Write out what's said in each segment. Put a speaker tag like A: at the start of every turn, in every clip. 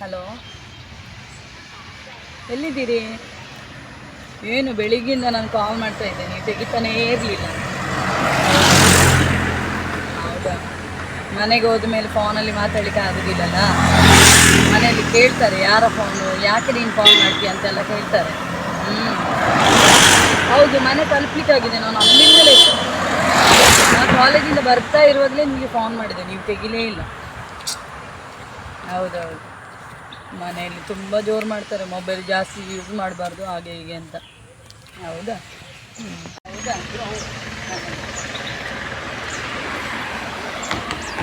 A: Hello ಎಲ್ಲಿದ್ದೀರಿ? ಏನು ಬೆಳಿಗ್ಗಿಂದ ನಾನು ಕಾಲ್ ಮಾಡ್ತಾ ಇದ್ದೇನೆ. ತೆಗಿತಾನೇ ಇರಲಿಲ್ಲ. ಹೌದಾ? ಮನೆಗೆ ಹೋದ ಮೇಲೆ ಫೋನಲ್ಲಿ ಮಾತಾಡಲಿಕ್ಕೆ ಆಗೋದಿಲ್ಲಲ್ಲ? ಮನೆಯಲ್ಲಿ ಕೇಳ್ತಾರೆ, ಯಾರ ಫೋನು ಯಾಕೆ ನೀನು ಕಾಲ್ ಮಾಡ್ತೀಯ ಅಂತೆಲ್ಲ ಕೇಳ್ತಾರೆ. ಹ್ಞೂ ಹೌದು, ಮನೆ ತಲುಪಲಿಕ್ಕಾಗಿದೆ. ನಾನು ಅಲ್ಲಿಂದಲೇ ಇರ್ತೇನೆ ಕಾಲೇಜಿಂದ ಬರ್ತಾ ಇರುವಾಗಲೇ ನಿಮಗೆ ಫೋನ್ ಮಾಡಿದೆ. ನೀವು ತೆಗಿಲೇ ಇಲ್ಲ. ಹೌದೌದು. ಮನೆಯಲ್ಲಿ ತುಂಬ ಜೋರು ಮಾಡ್ತಾರೆ. ಮೊಬೈಲ್ ಜಾಸ್ತಿ ಯೂಸ್ ಮಾಡಬಾರ್ದು, ಹಾಗೆ ಹೀಗೆ ಅಂತ. ಹೌದಾ? ಹೌದಾ?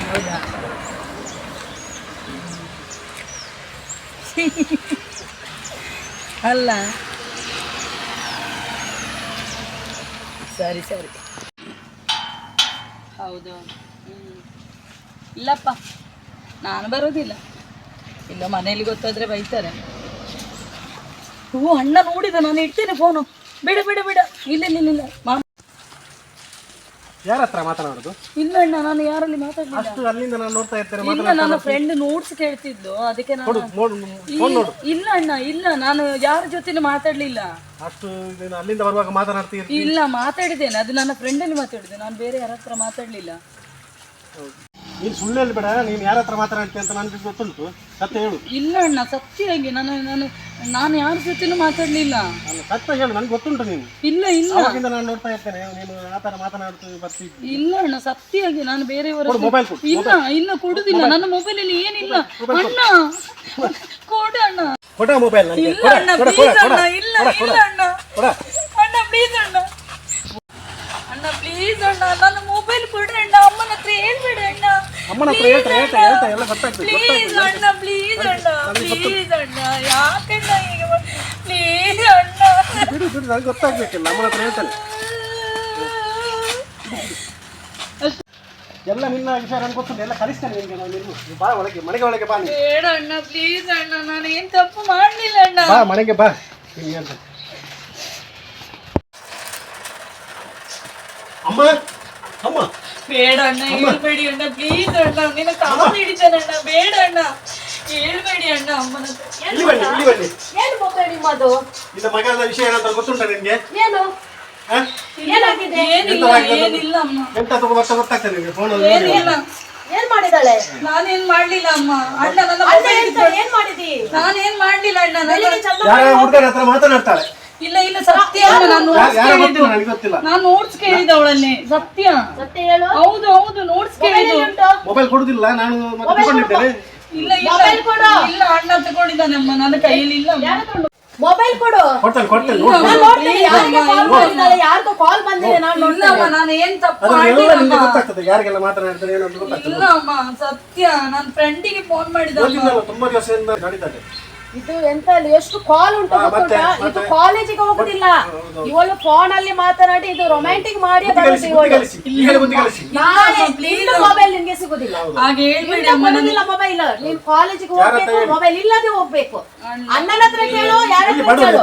A: ಹೌದಾ? ಅಲ್ಲ? ಸರಿ ಸರಿ. ಹೌದು. ಇಲ್ಲಪ್ಪ, ನಾನು ಬರೋದಿಲ್ಲ. ಇಲ್ಲ ಮನೇಲಿ ಗೊತ್ತಾದ್ರೆ ಬೈತಾರೆ. ಹೂ ಅಣ್ಣ ನೋಡಿದ ನಾನು ಇಡ್ತೇನೆ ಫೋನು ಬಿಡ ಬಿಡ ಬಿಡ. ಇಲ್ಲ ಇಲ್ಲ
B: ಯಾರ ಹತ್ರ ಮಾತನಾಡೋದು?
A: ಇಲ್ಲ ಅಣ್ಣ ನಾನು ಯಾರಲ್ಲಿ ಮಾತಾಡಲಿಲ್ಲ.
B: ಅಷ್ಟು ಅಲ್ಲಿಂದ ನಾನು ನೋಡ್ತಾ ಇರ್ತೇನೆ
A: ಇಲ್ಲ ನನ್ನ ಫ್ರೆಂಡ್ ನೋಟ್ಸ್ ಕೇಳ್ತಿದ್ದು ಅದಕ್ಕೆ ನಾನು
B: ನೋಡು
A: ಇಲ್ಲ ಅಣ್ಣ ಇಲ್ಲ ನಾನು ಯಾರ ಜೊತೆನೂ ಮಾತಾಡ್ಲಿಲ್ಲ.
B: ಅಷ್ಟು ನೀನು ಅಲ್ಲಿಂದ ಬರುವಾಗ ಮಾತನಾಡ್ತೀರಿ
A: ಇಲ್ಲ ಮಾತಾಡಿದ್ದೇನೆ ಅದು ನನ್ನ ಫ್ರೆಂಡಲ್ಲಿ ಮಾತಾಡಿದೆ ನಾನು ಬೇರೆ ಯಾರ ಹತ್ರ ಮಾತಾಡ್ಲಿಲ್ಲ.
B: ನೀನು ಸುಳ್ಳು ಹೇಳ್ಬೇಡ ನೀನು ಯಾರ ಹತ್ರ ಮಾತನಾಡ್ತೀಯ ಅಂತ ನನಗೆ ಗೊತ್ತುಂಟು. ಸತ್ಯ ಹೇಳು.
A: ಇಲ್ಲ ಅಣ್ಣ ಸತ್ಯವಾಗಿ ನಾನು ನಾನು ನಾನು ಯಾರ ಜೊತೆನೂ ಮಾತಾಡ್ಲಿಲ್ಲ.
B: ಅಲ್ಲ ಸತ್ಯ ಹೇಳು ನನಗೆ ಗೊತ್ತುಂಟು ನೀನು.
A: ಇಲ್ಲ ಇಲ್ಲ.
B: ಅವಾಗಿಂದ ನಾನು ನೋಡ್ತಾ ಇರ್ತೇನೆ ನೀನು ಆ ಥರ ಮಾತನಾಡ್ತೀವಿ ಬರ್ತಿದ್ದೆ.
A: ಇಲ್ಲ ಅಣ್ಣ ಸತ್ಯವಾಗಿ ನಾನು ಬೇರೆಯವರ
B: ಮೊಬೈಲ್
A: ಇಲ್ಲ ಇಲ್ಲ ಕೊಡುದಿಲ್ಲ. ನನ್ನ ಮೊಬೈಲಲ್ಲಿ ಏನಿಲ್ಲ. ಅಣ್ಣ! ಕೊಡು. ಅಣ್ಣ.
B: ಕೊಡ ಮೊಬೈಲ್
A: ಇಲ್ಲ ಅಣ್ಣ
B: ಇಲ್ಲ
A: ಅಣ್ಣ ಇಲ್ಲ ಅಣ್ಣ
B: ಕೊಡ
A: ಅಣ್ಣ ಪ್ಲೀಸ್ ಅಣ್ಣ ಅಣ್ಣ ಪ್ಲೀಸ್ ಅಣ್ಣ ನನ್ನ ಮೊಬೈಲ್ ಕೊಡಿ ಅಣ್ಣ ಅಮ್ಮನ ಹತ್ರ ಹೇಳ್ಬೇಡ ಅಣ್ಣ
B: ಅಮ್ಮನ ಹತ್ರ ಹೇಳ್ತಾರೆ ಹೇಳ್ತಾರೆ ಹೇಳ್ತಾರೆ ಎಲ್ಲ ಗೊತ್ತಾಗ್ತದೆ
A: ಪ್ಲೀಸ್ ಅಣ್ಣ ಪ್ಲೀಸ್ ಅಣ್ಣ ಪ್ಲೀಸ್ ಅಣ್ಣ ಯಾಕಣ್ಣ ಈಗ ಪ್ಲೀಸ್ ಅಣ್ಣ.
B: ಬಿಡು ಬಿಡು ನನಗೆ ಗೊತ್ತಾಗ್ಬೇಕಿಲ್ಲ ಅಮ್ಮನ ಹತ್ರ ಹೇಳ್ತಾನೆ. ಎಲ್ಲ ನಿನ್ನ ವಿಷಯ ನನಗೆ ಗೊತ್ತುಂಟು ಎಲ್ಲ ಕಲಿಸ್ತೇನೆ ನಿಮಗೆ ನಾನು ನಿನ್ನ ಬಾ ಒಳಗೆ ಮನೆಗೆ ಒಳಗೆ ಬಾ
A: ಬೇಡ ಅಣ್ಣ ಪ್ಲೀಸ್ ಅಣ್ಣ ನಾನು ಏನು ತಪ್ಪು ಮಾಡಲಿಲ್ಲ ಅಣ್ಣ.
B: ಬಾ ಮನೆಗೆ ಬಾ ನಿನ್ಗೆ ಹೇಳ್ತೇನೆ ಅಮ್ಮ ಅಮ್ಮ.
A: ಬೇಡ ಅಣ್ಣ ಹೇಳ್ಬೇಡಿ ಅಣ್ಣ ಪ್ಲೀಸ್ ಅಣ್ಣ ನಿನ್ನ ಕಾಲು ಹಿಡಿತಾನೆ ಅಣ್ಣ ಬೇಡ ಅಣ್ಣ. ಹೇಳ್ಬೇಡಿ ಅಣ್ಣ ಅಮ್ಮನ.
B: ಇಲ್ಲಿ ಬನ್ನಿ ಇಲ್ಲಿ ಬನ್ನಿ.
C: ಏನು ಮೊಬೈಲ್ ನಿಮ್ಮದು?
B: ನಿನ್ನ ಮಗನ ವಿಷಯ ಏನಂತ ಗೊತ್ತುಂಟ ನಿನ್ಗೆ?
C: ಏನು?
B: ಹ?
C: ಏನಾಗಿದೆ?
A: ಏನಿಲ್ಲ ಏನಿಲ್ಲ ಅಮ್ಮ.
B: ಎಂತ ತಗೋ ಬರ್ತಾ ಗೊತ್ತಾಗ್ತದೆ ನಿನ್ಗೆ ಫೋನ್
A: ಏನಿಲ್ಲ.
C: ಏನ್ ಮಾಡಿದಾಳೆ?
A: ನಾನೇನ್ ಮಾಡ್ಲಿಲ್ಲ ಅಮ್ಮ. ಅಣ್ಣ ನನ್ನ
C: ಅಲ್ಲ ಏನ್ ಮಾಡಿದಿ?
A: ನಾನೇನ್ ಮಾಡ್ಲಿಲ್ಲ ಅಣ್ಣ ನನ್ನ-
B: ಯಾರ ಹುಡುಗರ ಹತ್ರ ಮಾತನಾಡ್ತಾಳೆ.
A: ಇಲ್ಲ ಇಲ್ಲ ಸತ್ಯ. ನಾನು
B: ಯಾರು
A: ನೋಟ್ಸ್ ಕೇಳಿದ್ದು
B: ನನಗೆ ಗೊತ್ತಿಲ್ಲ.
A: ನಾನು ನೋಟ್ಸ್ ಕೇಳಿದ ಅವಳನ್ನೇ. ಸತ್ಯ.
C: ಸತ್ಯ ಹೇಳು.
A: ಹೌದು ಹೌದು ನೋಟ್ಸ್ ಕೇಳಿದ್ದು.
B: ಮೊಬೈಲ್ ಕೊಡುದಿಲ್ಲ ನಾನು ಮತ್ತೆ ತಗೊಂಡಿದ್ದೇನೆ
A: ಇಲ್ಲ ಇಲ್ಲ.
C: ಮೊಬೈಲ್ ಕೊಡು.
A: ಇಲ್ಲ ಅಣ್ಣ ತಗೊಂಡಿದ್ದಾನಮ್ಮ ನನ್ನ ಕೈಯಲ್ಲಿ ಇಲ್ಲ.
C: ಮೊಬೈಲ್ ಕೊಡು.
B: ಕೊಡ್ತೇನೆ ಕೊಡ್ತೇನೆ
A: ಇಲ್ಲ
C: ನಾನು ನೋಡ್ತೀನಿ. ಯಾರಿಗೆ ಕಾಲ್
A: ಇಲ್ಲ.
C: ಯಾರ್ಗೋ ಕಾಲ್ ಬಂದಿದೆ ನಾನು
A: ಇಲ್ಲ
C: ನೋಡ್ತೀನಿ.
A: ಅಮ್ಮ ನಾನು ಏನ್ ತಪ್ಪು
B: ಅದನ್ನೆಲ್ಲ
A: ಮಾಡಿಲ್ಲ
B: ನಿಮ್ಗೆ
A: ಅಮ್ಮ.
B: ಗೊತ್ತಾಗ್ತದೆ. ಯಾರಿಗೆಲ್ಲ ಮಾತನಾಡ್ತಾರೆ ಏನೋ ಅಂತ ಗೊತ್ತಾಗ್ತದೆ.
A: ಇಲ್ಲ ಅಮ್ಮ ಸತ್ಯ. ನನ್ನ ಫ್ರೆಂಡಿಗೆ ಫೋನ್ ಮಾಡಿದ ಅಮ್ಮ.
B: ತುಂಬಾ ದಿವಸದಿಂದ ನಡೀತದೆ
C: ಇದು ಎಂತ ಇಲ್ಲ, ಎಷ್ಟು ಕಾಲ್ ಉಂಟು ಗೊತ್ತುಂಟಾ? ಇದು ಕಾಲೇಜಿಗೆ ಹೋಗುದಿಲ್ಲ. ಇವಳು ಫೋನ್ ಅಲ್ಲಿ ಮಾತನಾಡಿ ಇದು ರೊಮ್ಯಾಂಟಿಕ್ ಮಾಡಿ ನಾಳೆ ನಿನ್ನ ಮೊಬೈಲ್ ನಿನ್ಗೆ ಸಿಗುದಿಲ್ಲ.
A: ಹಾಗೆ ಹೇಳ್ಬೇಡಿ ಅಮ್ಮ
C: ಮೊಬೈಲ್ ನೀನ್ ಕಾಲೇಜಿಗೆ ಹೋಗ್ಬೇಕು ಮೊಬೈಲ್ ಇಲ್ಲದೆ ಹೋಗ್ಬೇಕು. ಅಣ್ಣನ ಹತ್ರ ಕೇಳು ಯಾರ ಹತ್ರ ಕೇಳು.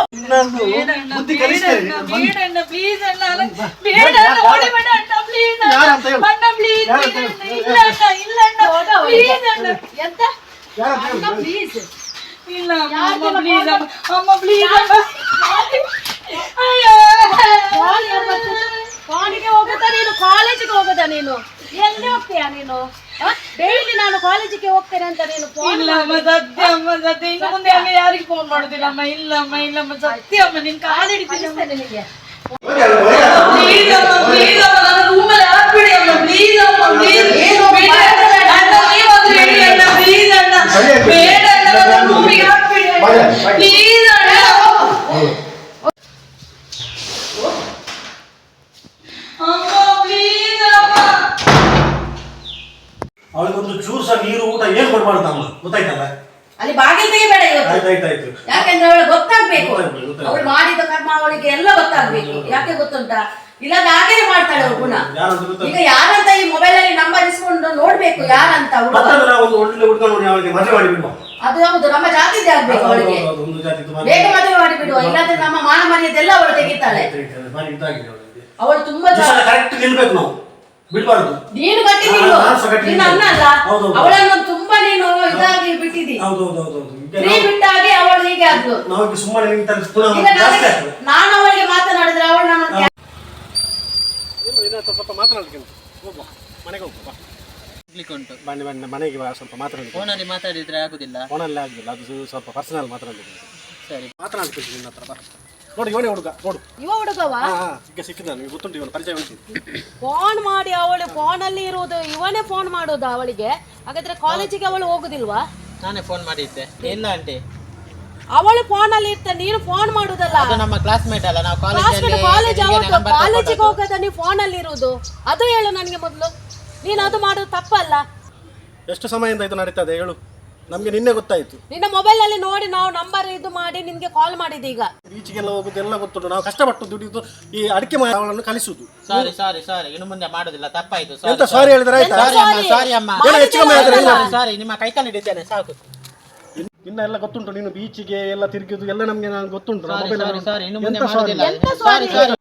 A: ಅಣ್ಣ, ಬೇಡ ಅಣ್ಣ please ಅಣ್ಣ ಬೇಡ ಅಣ್ಣ ಹೊಡಿಬೇಡ ಅಣ್ಣ
B: please
A: ಅಣ್ಣ.
B: please,
A: ಇಲ್ಲ ಅಣ್ಣ ಇಲ್ಲ ಅಣ್ಣ please ಅಣ್ಣ.
C: ಎಂತ? ಪ್ಲೀಸ್
A: ಇಲ್ಲ ಅಮ್ಮ ಪ್ಲೀಸ್ ಅಮ್ಮ ಪ್ಲೀಸ್
C: ಹೋಗುತ್ತಾ ನೀನು? ಕಾಲೇಜಿಗೆ ಹೋಗುದಾ ನೀನು? ಎಲ್ಲಿ ಹೋಗ್ತೀಯಾ ನೀನು? ಡೈಲಿ ನಾನು ಕಾಲೇಜಿಗೆ ಹೋಗ್ತೇನೆ ಅಂತ ನೀನು ಫೋನ್
A: ಇಲ್ಲ ಅಮ್ಮ ಸತ್ಯ ಅಮ್ಮ ಸತ್ಯ. ಇನ್ನು ಮುಂದೆ ಅಮ್ಮ ಯಾರಿಗೆ ಫೋನ್ ಮಾಡುದಿಲ್ಲ ಅಮ್ಮ ಇಲ್ಲ ಅಮ್ಮ ಇಲ್ಲ ಅಮ್ಮ ಸತ್ಯ ಅಮ್ಮ. ನಿನ್ ಕಾಲು ಹಿಡಿತೀನಿ ಅಮ್ಮ.
C: ನಿನಗೆ.
A: ಪ್ಲೀಸ್ ಅಮ್ಮ ಪ್ಲೀಸ್ ಅಮ್ಮ. ನನ್ನ ರೂಮಲ್ಲಿ ಹಾಕ್ಬಿಡಿ ಅಮ್ಮ. ಪ್ಲೀಸ್ ಅಮ್ಮ ಪ್ಲೀಸ್ ಅಣ್ಣ ನೀವಾದ್ರೂ ಹೇಳಿ ಅಣ್ಣ ಪ್ಲೀಸ್ ಅಣ್ಣ ಬೇಡ ಅಣ್ಣ ನನ್ನ ರೂಮಿಗೆ ಹಾಕ್ಬಿಡಿ ಪ್ಲೀಸ್ ಅಣ್ಣ ಅಮ್ಮ ಪ್ಲೀಸ್ ಅಮ್ಮ
B: ಅವಳಿಗೊಂದು ಚೂರು ಸಹ ನೀರು ಊಟ ಏನ್ ಕೊಡ್ಬಾರ್ದು ಅಮ್ಮ ಗೊತ್ತಾಯ್ತಲ್ಲ
C: ಅಲ್ಲಿ ಬಾಗಿಲು ತೆಗಿಬೇಡ ಇವತ್ತು ಯಾಕೆಂದ್ರೆ ಅವಳು ಗೊತ್ತಾಗ್ಬೇಕು. ಅವಳು ಮಾಡಿದ ಕರ್ಮ ಅವಳಿಗೆ ಎಲ್ಲ ಗೊತ್ತಾಗ್ಬೇಕು ಯಾಕೆ ಗೊತ್ತುಂಟ ಇಲ್ಲಾಂದ್ರೆ ಹಾಗೇನೆ ಮಾಡ್ತಾಳೆ ಅವಳು
B: ಯಾರಂತ ಗೊತ್ತಾಗ್ತದೆ
C: ಈಗ ಯಾರಂತ ಈ ಮೊಬೈಲ್ ಅಲ್ಲಿ ನಂಬರ್ ಇಸ್ಕೊಂಡು ನೋಡ್ಬೇಕು ಯಾರಂತ ಹುಡುಗ
B: ಮತ್ತೊಂದು ನಾವು ಒಂದು ಒಳ್ಳೆ ಹುಡುಗ ನೋಡಿ ಅವಳಿಗೆ ಮದುವೆ ಮಾಡಿ ಬಿಡುವ
C: ಅದು ಹೌದು ನಮ್ಮ ಜಾತಿದ್ದೇ ಆಗ್ಬೇಕು ಅವಳಿಗೆ
B: ಒಂದು.
C: ಬೇಗ ಮದುವೆ ಮಾಡಿಬಿಡುವ ಇಲ್ಲಾಂದ್ರೆ ನಮ್ಮ ಮಾನ ಮರ್ಯಾದೆಲ್ಲ ಅವಳು ತೆಗಿತಾಳೆ
B: ಇದಾಗಿದೆ ಅವಳಿಗೆ.
C: ಅವಳು ತುಂಬಾ ಜಾ-
B: ಕರೆಕ್ಟ್ ನಿಲ್ಬೇಕು ನಾವು ಬಿಡ್ಬಾರ್ದು.
C: ನೀನು ಗಟ್ಟಿ ನಿಲ್ಲು
B: ನಾನ್ ಸಹ
C: ನೀನು
B: ನಿಲ್ಲು.
C: ಅಣ್ಣ ಅಲ್ಲ
B: ಹೌದು, ಹೌದು.
C: ಅವಳನ್ನು ತುಂಬಾ ನೀನು ಇದಾಗಿ
B: ಹೌದು ಹೌದು ಹೌದು ಹೌದು ಈಗ
C: ಫ್ರೀ ಬಿಟ್ಟಾಗಿ ಅವಳು ಹೀಗೆ ಆದ್ಲು.
B: ನಾವು ಈಗ ಸುಮ್ಮನೆ ನಿಂತಲ್ಲಿ ಪುನಃ
C: ಈಗ
B: ಜಾಸ್ತಿ ಆಗ್ತದೆ.
C: ನಾನು ಅವಳಿಗೆ ಮಾತನಾಡಿದ್ರೆ ಅವಳು ನನ್ನ
B: ಇಲ್ಲ ಇನ್ನ ಸ್ವಲ್ಪ ಹೋಗುವ. ಮನೆಗೆ ಹೋಗುವ. ಬಾ.
D: ಉಂಟು.
B: ಬನ್ನಿ ಬನ್ನಿ ಮನೆಗೆ ಬಾ ಸ್ವಲ್ಪ ಮಾತನಾಡಿ
D: ಫೋನಲ್ಲಿ ಮಾತಾಡಿದ್ರೆ ಆಗುದಿಲ್ಲ.
B: ಫೋನಲ್ಲಿ ಆಗುದಿಲ್ಲ. ಅದು ಸ್ವಲ್ಪ ಪರ್ಸನಲ್ ಮಾತಾಡಿದ್ರೆ
D: ಸರಿ.
B: ಮಾತನಾಡ್ತೀನಿ ನಿನ್ನ ಹತ್ರ ಬಾ. ನೋಡಿ ಇವನೇ ಹುಡುಗ ನೋಡು.
C: ಇವ ಹುಡುಗವ?
B: ಹಾ ಹಾ ಈಗ ಸಿಕ್ಕಿದ ನಿಮಗೆ ಗೊತ್ತುಂಟು ಇವನು ಪರಿಚಯ ಉಂಟು.
C: ಫೋನ್ ಮಾಡಿ ಅವಳು ಫೋನಲ್ಲಿ ಇರುವುದು ಇವನೇ ಫೋನ್ ಮಾಡೋದು ಅವಳಿಗೆ? ಹಾಗಾದ್ರೆ ಕಾಲೇಜಿಗೆ ಅವಳು ಹೋಗುದಿಲ್ವಾ?
D: ನಾನೇ ಫೋನ್ ಮಾಡಿದ್ದೆ. ಇಲ್ಲ ಆಂಟಿ.
C: ಅವಳು ಫೋನಲ್ಲಿ ಇರ್ತಾನೆ ನೀನು ಫೋನ್ ಮಾಡುದಲ್ಲ?
D: ಅದು ನಮ್ಮ ಕ್ಲಾಸ್ಮೇಟ್ ಅಲ್ಲ ನಾವು
C: ಕಾಲೇಜಲ್ಲಿ ಕಾಲೇಜ್ ಅವತ್ತು ಕಾಲೇಜಿಗೆ ಹೋಗದ ನೀವು ಅಲ್ಲಿ ಇರುವುದು? ಅದು ಹೇಳು ನನಗೆ ಮೊದಲು. ನೀನು ಅದು ಮಾಡೋದು ತಪ್ಪಲ್ಲ.
B: ಎಷ್ಟು ಸಮಯದಿಂದ ಇದು ನಡೀತದೆ ಹೇಳು. ನಮಗೆ ನಿನ್ನೆ ಗೊತ್ತಾಯ್ತು.
C: ನಿನ್ನ ಮೊಬೈಲ್ ಅಲ್ಲಿ ನೋಡಿ ನಾವು ನಂಬರ್ ಇದು ಮಾಡಿ ನಿಮಗೆ ಕಾಲ್ ಮಾಡಿದೆ ಈಗ.
B: ಬೀಚಿಗೆಲ್ಲ ಹೋಗುದು ಎಲ್ಲ ಗೊತ್ತುಂಟು. ನಾವು ಕಷ್ಟಪಟ್ಟು ದುಡಿದು ಈ ಅಡಿಕೆ ಅವಳನ್ನು ಕಲಿಸುದು.
D: ಸಾರಿ ಸಾರಿ ಸಾರಿ ಇನ್ನು ಮುಂದೆ ಮಾಡುದಿಲ್ಲ. ತಪ್ಪಾಯ್ತು.
B: ಎಂತ ಸಾರಿ ಹೇಳಿದ್ರೆ ಆಯ್ತಾ?
D: ಸಾರಿ ಅಮ್ಮ ಸಾರಿ ಅಮ್ಮ.
B: ಏನೋ ಹೆಚ್ಚು ಕಮ್ಮಿ ಆದ್ರೆ ಏನು
D: ಸಾರಿ, ಸಾರಿ ನಿಮ್ಮ ಕೈ ಕಾಲು ಹಿಡಿತೇನೆ ಸಾಕು.
B: ಇನ್- ಇನ್ನ ಎಲ್ಲ ಗೊತ್ತುಂಟು. ನೀನು ಬೀಚಿಗೆ ಎಲ್ಲ ತಿರುಗಿದು ಎಲ್ಲ ನಮಗೆ ನಾನು ಗೊತ್ತುಂಟು
D: ಸಾರಿ ಸಾರಿ ಸಾರಿ ಇನ್ನು ಮುಂದೆ ಮಾಡುದಿಲ್ಲ. ಸಾರಿ ಸಾರಿ